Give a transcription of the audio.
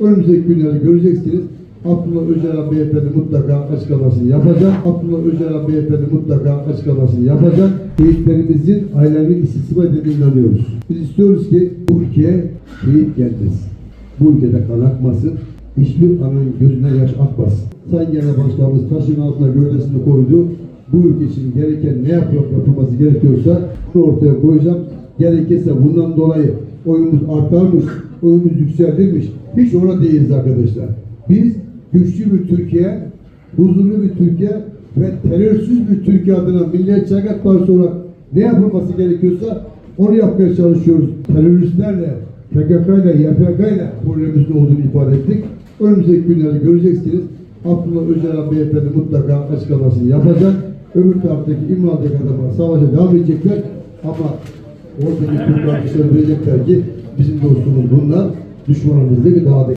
Önümüzdeki günleri göreceksiniz. Abdullah Öcalan Beyefendi mutlaka açıklamasını yapacak. Abdullah Öcalan Beyefendi mutlaka açıklamasını yapacak. Şehitlerimizin ailelerinin istismar edildiğine inanıyoruz. Biz istiyoruz ki bu ülkeye şehit gelmesin. Bu ülkede kan akmasın. Hiçbir anın gözüne yaş akmasın. Sayın Genel Başkanımız taşın altına gövdesini koydu. Bu ülke için gereken ne yapıp yapılması gerekiyorsa bunu ortaya koyacağım. Gerekirse bundan dolayı oyumuz artarmış, oyumuz yükseltilmiş. Hiç ona değiliz arkadaşlar. Biz güçlü bir Türkiye, huzurlu bir Türkiye ve terörsüz bir Türkiye adına Milliyetçi Hareket Partisi olarak ne yapılması gerekiyorsa onu yapmaya çalışıyoruz. Teröristlerle, PKK ile, YPG ile problemimizin olduğunu ifade ettik. Önümüzdeki günleri göreceksiniz. Abdullah Öcalan Beyefendi mutlaka açıklamasını yapacak. Öbür taraftaki İmralı'daki adamlar savaşa devam edecekler. Ama oradaki Türk arkadaşlar bilecekler ki bizim dostumuz bunlar. Düşmanımız değil daha da